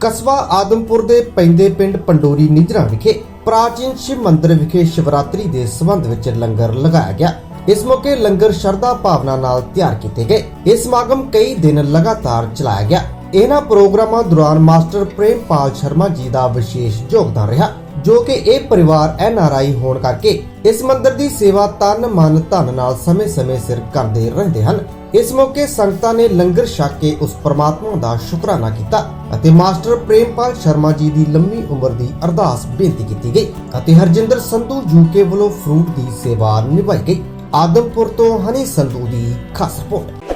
ਕਸਬਾ ਆਦਮਪੁਰ ਦੇ ਪੈਂਦੇ ਪਿੰਡ ਪੰਡੋਰੀ ਨਿਜਰਾ ਵਿਖੇ ਪ੍ਰਾਚੀਨ ਸ਼ਿਵ ਮੰਦਿਰ ਵਿਖੇ ਸ਼ਿਵਰਾਤਰੀ ਦੇ ਸੰਬੰਧ ਵਿੱਚ ਲੰਗਰ ਲਗਾਇਆ ਗਿਆ। ਇਸ ਮੌਕੇ ਲੰਗਰ ਸ਼ਰਧਾ ਭਾਵਨਾ ਨਾਲ ਤਿਆਰ ਕੀਤੇ ਗਏ। ਇਹ ਸਮਾਗਮ ਕਈ ਦਿਨ ਲਗਾਤਾਰ ਚਲਾਇਆ ਗਿਆ। ਇਹਨਾਂ ਪ੍ਰੋਗਰਾਮਾਂ ਦੌਰਾਨ ਮਾਸਟਰ ਪ੍ਰੇਮਪਾਲ ਸ਼ਰਮਾ ਜੀ ਦਾ ਵਿਸ਼ੇਸ਼ ਯੋਗਦਾਨ ਰਿਹਾ। ਜੋ ਕਿ ਇਹ ਪਰਿਵਾਰ ਐਨ ਹੋਣ ਕਰਕੇ ਇਸ ਮੰਦਿਰ ਦੀ ਸੇਵਾ ਤਨ ਮਨ ਧਨ ਨਾਲ ਸਮੇਂ-ਸਮੇਂ ਸਿਰ ਕਰਦੇ ਰਹਿੰਦੇ ਹਨ। ਇਸ ਮੌਕੇ ਸੰਗਤਾਂ ਨੇ ਲੰਗਰ ਛਕ ਕੇ ਉਸ ਪਰਮਾਤਮਾ ਦਾ ਸ਼ੁਕਰਾਨਾ ਕੀਤਾ ਅਤੇ ਮਾਸਟਰ ਪ੍ਰੇਮਪਾਲ ਸ਼ਰਮਾ ਜੀ ਦੀ ਲੰਮੀ ਉਮਰ ਦੀ ਅਰਦਾਸ ਬੇਨਤੀ ਕੀਤੀ ਗਈ ਅਤੇ ਹਰਜਿੰਦਰ ਸੰਧੂ ਜੂਕੇ ਵੱਲੋਂ ਫਰੂਟ ਦੀ ਸੇਵਾ ਨਿਭਾਈ ਗਈ। ਆਦਮਪੁਰ ਤੋਂ ਹਨੀ ਸੰਧੂ ਦੀ ਖਾਸ ਰਿਪੋਰਟ।